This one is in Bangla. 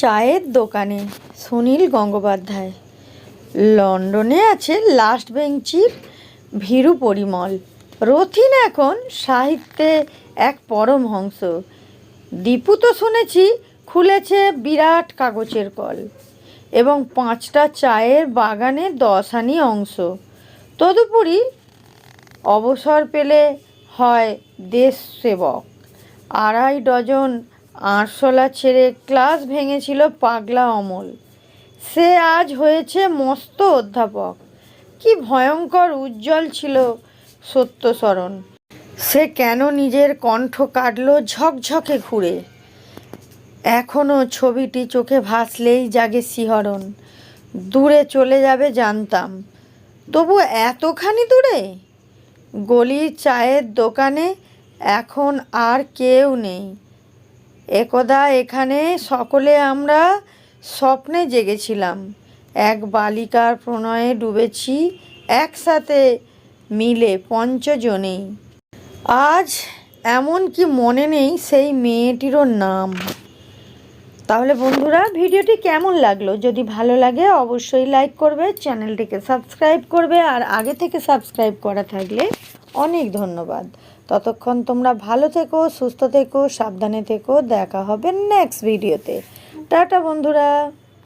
চায়ের দোকানে সুনীল গঙ্গোপাধ্যায়। লন্ডনে আছে লাস্ট বেঞ্চির ভীরু পরিমল। রথিন এখন সাহিত্যে এক পরমহংস দীপু তো শুনেছি খুলেছে বিরাট কাগজের কল এবং পাঁচটা চায়ের বাগানে দশানি অংশ। তদুপরি অবসর পেলে হয় দেশ সেবক। আড়াই ডজন আরশোলা ছেড়ে ক্লাস ভেঙেছিল পাগলা অমল। সে আজ হয়েছে মস্ত অধ্যাপক। কি ভয়ঙ্কর উজ্জ্বল ছিল সত্যস্মরণ। সে কেন নিজের কণ্ঠ কাটল ঝকঝকে ঘুরে। এখনও ছবিটি চোখে ভাসলেই জাগে শিহরণ। দূরে চলে যাবে জানতাম। তবু এতখানি দূরে? গলির চায়ের দোকানে এখন আর কেউ নেই। একদা এখানে সকলে আমরা স্বপ্নে জেগেছিলাম। এক বালিকার প্রণয়ে ডুবেছি একসাথে মিলে পঞ্চজনেই আজ এমন কি মনে নেই সেই মেয়েটিরও নাম। তাহলে বন্ধুরা, ভিডিওটি কেমন লাগল? যদি ভালো লাগে, অবশ্যই লাইক করবে, চ্যানেলটিকে সাবস্ক্রাইব করবে, আর আগে থেকে সাবস্ক্রাইব করা থাকলে অনেক ধন্যবাদ। ততক্ষণ তোমরা ভালো থেকো সুস্থ থেকো সাবধানে থেকো। দেখা হবে নেক্সট ভিডিওতে টাটা বন্ধুরা।